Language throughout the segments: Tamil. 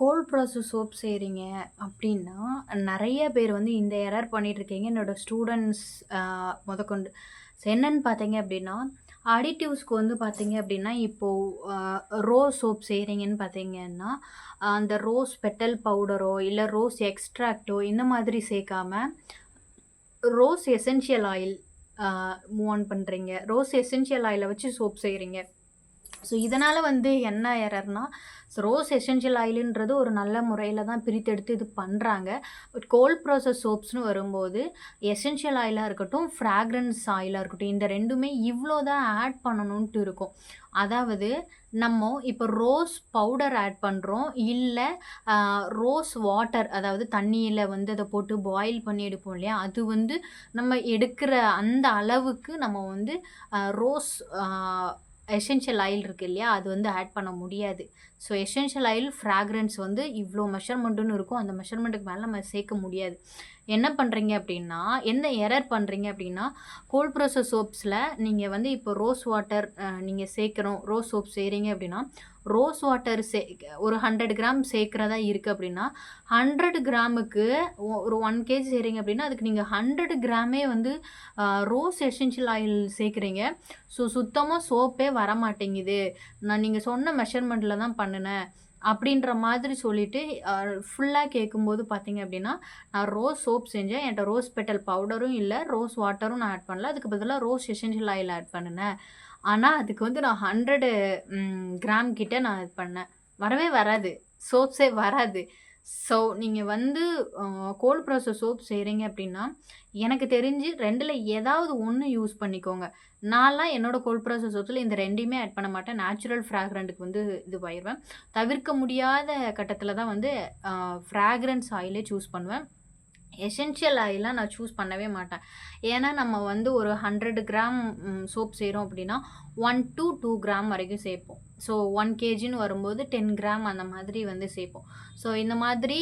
கோல்ட் ப்ராசஸ் சோப் செய்கிறீங்க அப்படின்னா, நிறைய பேர் வந்து இந்த எரர் பண்ணிகிட்ருக்கீங்க என்னோட ஸ்டூடெண்ட்ஸ் முதக்கொண்டு என்னன்னு பார்த்தீங்க அப்படின்னா, அடிட்டிவ்ஸ்க்கு வந்து பார்த்தீங்க அப்படின்னா, இப்போது ரோஸ் சோப் செய்கிறீங்கன்னு பார்த்தீங்கன்னா, அந்த ரோஸ் பெட்டல் பவுடரோ, இல்லை ரோஸ் எக்ஸ்ட்ராக்டோ இந்த மாதிரி சேர்க்காம, rose essential oil move on பண்ணுறீங்க ரோஸ் எசென்ஷியல் ஆயிலை வச்சு சோப் செய்கிறீங்க ஸோ இதனால் வந்து என்ன எரர்னா, ஸோ ரோஸ் எசென்ஷியல் ஆயிலுன்றது ஒரு நல்ல முறையில் தான் பிரித்தெடுத்து இது பண்ணுறாங்க பட் கோல்ட் ப்ராசஸ் சோப்ஸ்னு வரும்போது, எசென்ஷியல் ஆயிலாக இருக்கட்டும், ஃப்ராக்ரன்ஸ் ஆயிலாக இருக்கட்டும், இந்த ரெண்டுமே இவ்வளோ தான் ஆட் பண்ணணுன்ட்டு இருக்கும். அதாவது நம்ம இப்போ ரோஸ் பவுடர் ஆட் பண்ணுறோம் இல்லை ரோஸ் வாட்டர் அதாவது தண்ணியில் வந்து அதை போட்டு பாயில் பண்ணி எடுப்போம் இல்லையா? அது வந்து நம்ம எடுக்கிற அந்த அளவுக்கு நம்ம வந்து ரோஸ் எசென்ஷியல் ஆயில் இருக்கு இல்லையா? அது வந்து ஆட் பண்ண முடியாது. ஸோ எசென்ஷியல் ஆயில், ஃப்ராக்ரன்ஸ் வந்து இவ்வளோ மெஷர்மெண்ட்டுன்னு இருக்கும். அந்த மெஷர்மெண்ட்டுக்கு மேலே நம்ம சேர்க்க முடியாது. என்ன பண்ணுறீங்க அப்படின்னா, என்ன எரர் பண்ணுறீங்க அப்படின்னா, கோல்ட் ப்ரோசஸ் சோப்ஸில் நீங்கள் வந்து இப்போ ரோஸ் வாட்டர் நீங்கள் சேர்க்குறோம் ரோஸ் சோப் செய்கிறீங்க அப்படின்னா, ரோஸ் வாட்டர் சே ஒரு 100 கிராம் சேர்க்குறதா இருக்குது அப்படின்னா, 100 கிராமுக்கு ஒ ஒரு ஒன் கேஜி செய்கிறீங்க அப்படின்னா, அதுக்கு நீங்கள் ஹண்ட்ரட் கிராமே வந்து ரோஸ் எசென்ஷியல் ஆயில் சேர்க்குறீங்க ஸோ சுத்தமாக சோப்பே வரமாட்டேங்குது. நான் நீங்கள் சொன்ன மெஷர்மெண்ட்டில் தான் பண்ணுனேன். அப்படின்ற மாதிரி சொல்லிட்டு ஃபுல்லாக கேட்கும்போது பார்த்தீங்க அப்படின்னா, நான் ரோஸ் சோப் செஞ்சேன். என்கிட்ட ரோஸ் பெட்டல் பவுடரும் இல்லை ரோஸ் வாட்டரும் நான் ஆட் பண்ணல. அதுக்கு பதிலாக ரோஸ் எசென்ஷியல் ஆயில் ஆட் பண்ணினேன் ஆனால் அதுக்கு வந்து நான் ஹண்ட்ரடு கிராம் கிட்டே நான் இது பண்ணேன். வரவே வராது. சோப்ஸே வராது. ஸோ நீங்கள் வந்து கோல்ட் ப்ராசஸ் சோப் செய்கிறீங்க அப்படின்னா, எனக்கு தெரிஞ்சு ரெண்டில் ஏதாவது ஒன்று யூஸ் பண்ணிக்கோங்க. நான்லாம் என்னோடய கோல்ட் ப்ராசஸ் சோப்ஸ்ல இந்த ரெண்டையுமே ஆட் பண்ண மாட்டேன். நேச்சுரல் ஃப்ராக்ரண்ட்டுக்கு வந்து இது பயிர்வேன் தவிர்க்க முடியாத கட்டத்தில் தான் வந்து ஃப்ராக்ரன்ஸ் ஆயிலே சூஸ் பண்ணுவேன். எசென்ஷியல் ஆயிலாம் நான் சூஸ் பண்ணவே மாட்டேன். ஏன்னா, நம்ம வந்து ஒரு 100 கிராம் சோப் செய்கிறோம் அப்படின்னா, 1 டூ கிராம் வரைக்கும் சேர்ப்போம். ஸோ ஒன் கேஜின்னு வரும்போது 10 கிராம் அந்த மாதிரி வந்து சேர்ப்போம். ஸோ இந்த மாதிரி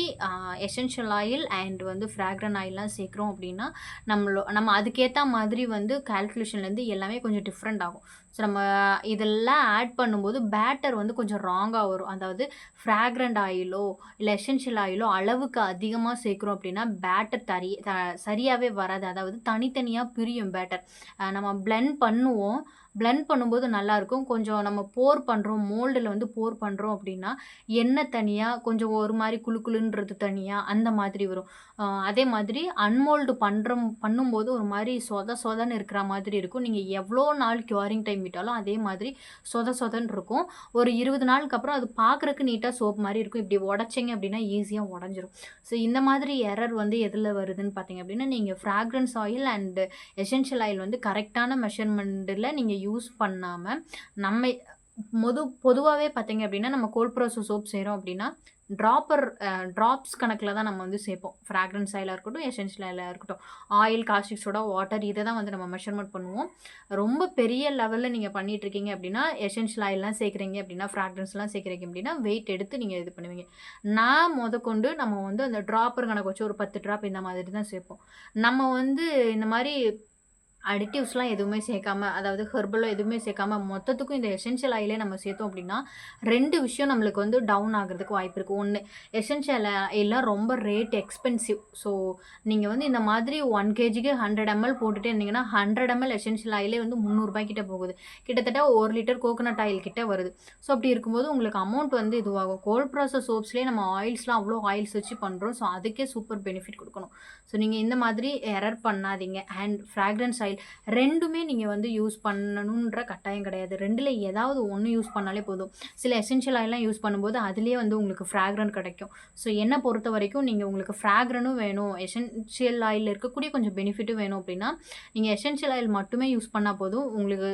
எசென்ஷியல் ஆயில் அண்ட் வந்து ஃப்ராக்ரன் ஆயிலெலாம் சேர்க்கிறோம் அப்படின்னா, நம்மளோ நம்ம அதுக்கேத்தா மாதிரி வந்து கால்குலேஷன்லேருந்து எல்லாமே கொஞ்சம் டிஃப்ரெண்ட் ஆகும். ஸோ நம்ம இதெல்லாம் ஆட் பண்ணும்போது பேட்டர் வந்து கொஞ்சம் ராங்காக வரும். அதாவது ஃப்ராக்ரண்ட் ஆயிலோ, இல்லை எசென்ஷியல் ஆயிலோ அளவுக்கு அதிகமாக சேர்க்குறோம் அப்படின்னா, பேட்டர் தரி த சரியாகவே வராது. அதாவது தனித்தனியாக பிரியும் பேட்டர். நம்ம பிளெண்ட் பண்ணுவோம். பிளெண்ட் பண்ணும்போது நல்லாயிருக்கும். கொஞ்சம் நம்ம போர் பண்ணுறோம் மோல்டில் வந்து போர் பண்ணுறோம் அப்படின்னா, எண்ணெய் தனியாக கொஞ்சம் ஒரு மாதிரி குளு குளுன்றது தனியாக அந்த மாதிரி வரும். அதே மாதிரி அன்மோல்டு பண்ணுற பண்ணும்போது ஒரு மாதிரி சொத சொதன்னு இருக்கிற மாதிரி இருக்கும். நீங்கள் எவ்வளோ நாள் க்யூரிங் டைம் விட்டாலும் அதே மாதிரி சொத சொதன்னு இருக்கும். ஒரு 20 நாளுக்கு அப்புறம் அது பார்க்கறக்கு நீட்டாக சோப் மாதிரி இருக்கும். இப்படி உடச்சிங்க அப்படின்னா ஈஸியாக உடஞ்சிரும் ஸோ இந்த மாதிரி எரர் வந்து எதில் வருதுன்னு பார்த்தீங்க அப்படின்னா, நீங்கள் fragrance oil and essential oil வந்து கரெக்டான மெஷர்மெண்ட்டில் நீங்கள் யூஸ் பண்ணாமல் நம்ம மொது பொதுவாகவே பார்த்தீங்க அப்படின்னா, நம்ம கோல்ட் ப்ரோசஸ் சோப் செய்கிறோம் அப்படின்னா, ட்ராப்பர் ட்ராப்ஸ் கணக்கில் தான் நம்ம வந்து சேர்ப்போம். ஃப்ராக்ரன்ஸ் ஆயிலா இருக்கட்டும், எசென்ஷியல் ஆயிலாக இருக்கட்டும். ஆயில், காஸ்டிக் சோடா, வாட்டர் இதை தான் வந்து நம்ம மெஷர்மெண்ட் பண்ணுவோம். ரொம்ப பெரிய லெவல்ல நீங்க பண்ணிகிட்ருக்கீங்க அப்படின்னா, எசென்ஷியல் ஆயிலெலாம் சேர்க்குறீங்க அப்படின்னா, ஃப்ராக்ரன்ஸ்லாம் சேர்க்கிறீங்க அப்படின்னா, வெயிட் எடுத்து நீங்க இது பண்ணுவீங்க. நான் முதற்கொண்டு நம்ம வந்து அந்த ட்ராப்பர் கணக்கு வச்சு ஒரு 10 ட்ராப் இந்த மாதிரி தான் சேர்ப்போம். நம்ம வந்து இந்த மாதிரி அடிட்டிவ்ஸ்லாம் எதுவுமே சேர்க்காம, அதாவது ஹெர்பலோ எதுவுமே சேர்க்காம, மொத்தத்துக்கும் இந்த எசென்ஷியல் ஆயிலே நம்ம சேர்த்தோம் அப்படின்னா, ரெண்டு விஷயம் நம்மளுக்கு வந்து டவுன் ஆகிறதுக்கு வாய்ப்பு இருக்குது ஒன்று எசென்ஷியல் ஆயிலாம் ரொம்ப ரேட் எக்ஸ்பென்சிவ். ஸோ நீங்கள் வந்து இந்த மாதிரி ஒன் கேஜிக்கு 100 எம்எல் போட்டுட்டே இருந்தீங்கன்னா, 100 எம்எல் எசென்ஷியல் ஆயிலே வந்து முந்நூறுபாய்க்கிட்ட போகுது. கிட்டத்தட்ட ஒரு லிட்டர் கோகோனட் ஆயில் கிட்ட வருது. ஸோ அப்படி இருக்கும்போது உங்களுக்கு அமௌண்ட் வந்து இதுவாகும். கோல்ட் ப்ராசஸ் சோப்ஸ்லேயே நம்ம ஆயில்ஸ்லாம் அவ்வளோ ஆயில்ஸ் வச்சு பண்ணுறோம் ஸோ அதுக்கே சூப்பர் பெனிஃபிட் கொடுக்கணும் ஸோ நீங்கள் இந்த மாதிரி எரர் பண்ணாதீங்க. அண்ட் ஃப்ராக்ரன்ஸ் ஆயில் ரெண்டுமே நீங்கள் வந்து யூஸ் பண்ணணுன்ற கட்டாயம் கிடையாது. ரெண்டில் ஏதாவது ஒன்று யூஸ் பண்ணாலே போதும். சில எசென்ஷியல் ஆயிலாம் யூஸ் பண்ணும்போது, அதுலேயே வந்து உங்களுக்கு ஃப்ராக்ரன் கிடைக்கும். ஸோ என்ன பொறுத்தவரைக்கும் நீங்கள் உங்களுக்கு ஃப்ராக்ரனும் வேணும், எசென்ஷியல் ஆயிலில் இருக்கக்கூடிய கொஞ்சம் பெனிஃபிட்டும் வேணும் அப்படின்னா, நீங்கள் எசென்ஷியல் ஆயில் மட்டுமே யூஸ் பண்ணால் போதும். உங்களுக்கு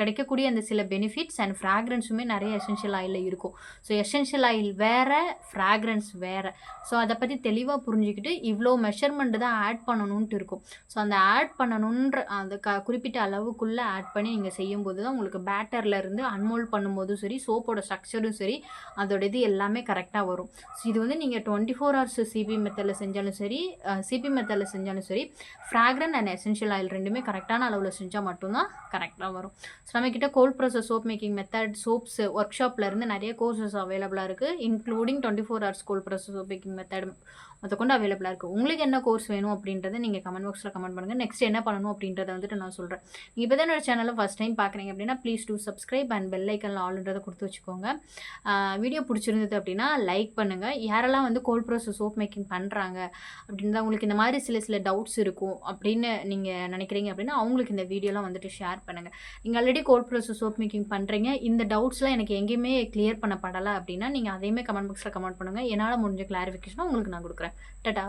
கிடைக்கக்கூடிய அந்த சில பெனிஃபிட்ஸ் அண்ட் ஃப்ராக்ரன்ஸுமே நிறைய எசென்ஷியல் ஆயிலில் இருக்கும். ஸோ எசென்ஷியல் ஆயில் வேறு ஃப்ராக்ரன்ஸ் வேறு ஸோ அதை பற்றி தெளிவாக புரிஞ்சுக்கிட்டு, இவ்வளோ மெஷர்மெண்ட் தான் ஆட் பண்ணணுன்ட்டு இருக்கும். ஸோ அந்த ஆட் பண்ணணுன்ற அந்த க குறிப்பிட்ட அளவுக்குள்ளே ஆட் பண்ணி நீங்கள் செய்யும்போது தான் உங்களுக்கு பேட்டர்ல இருந்து அன்மோல்ட் பண்ணும்போதும் சரி, சோப்போட ஸ்ட்ரக்சரும் சரி, அதோட இது எல்லாமே கரெக்டாக வரும். ஸோ இது வந்து நீங்கள் டுவெண்ட்டி ஃபோர் ஹவர்ஸ் சிபி மெத்தடில் செஞ்சாலும் சரி, சிபி மெத்தடில் செஞ்சாலும் சரி, ஃப்ராக்ரன் அண்ட் எசென்ஷியல் ஆயில் ரெண்டுமே கரெக்டான அளவில் செஞ்சால் மட்டும்தான் கரெக்டாக வரும். ஸோ நம்மக்கிட்ட cold process soap making method soaps work ஷாப்லேருந்து நிறைய கோர்சஸ் அவைலபிளாக இருக்குது including twenty four hours cold process soap making method மொத்தக்கொண்டு அவைலபிளாக இருக்குது உங்களுக்கு என்ன கோர்ஸ் வேணும் அப்படின்றத நீங்கள் கமெண்ட் பாக்ஸில் கமெண்ட் பண்ணுங்கள் நெக்ஸ்ட் என்ன பண்ணணும் அப்படின்றத வந்துட்டு நான் சொல்கிறேன் நீங்கள் இப்போ தான் என்னோட சேனலில் ஃபஸ்ட் டைம் பார்க்குறீங்க அப்படின்னா please do subscribe and bell ஐக்கனில் ஆல்ன்றதை கொடுத்து வச்சுக்கோங்க. வீடியோ பிடிச்சிருந்தது அப்படின்னா லைக் பண்ணுங்கள் யாரெல்லாம் வந்து கோல்ட் ப்ரோசஸ் சோப் மேக்கிங் பண்ணுறாங்க அப்படின்னு உங்களுக்கு இந்த மாதிரி சில சில டவுட்ஸ் இருக்கும் அப்படின்னு நீங்கள் நினைக்கிறீங்க அப்படின்னா அவங்களுக்கு இந்த வீடியோலாம் வந்துட்டு ஷேர் பண்ணுங்கள் நீங்கள் already cold process soap making பண்ணுறீங்க இந்த டவுட்ஸ்லாம் எனக்கு எங்கேயுமே கிளியர் பண்ணப்படலை அப்படின்னா நீங்கள் அதையுமே கமெண்ட் பாக்ஸில் கமெண்ட் பண்ணுங்கள் என்னால் முடிஞ்ச கிளாரிஃபிகேஷனை உங்களுக்கு நான் கொடுக்குறேன். टाटा।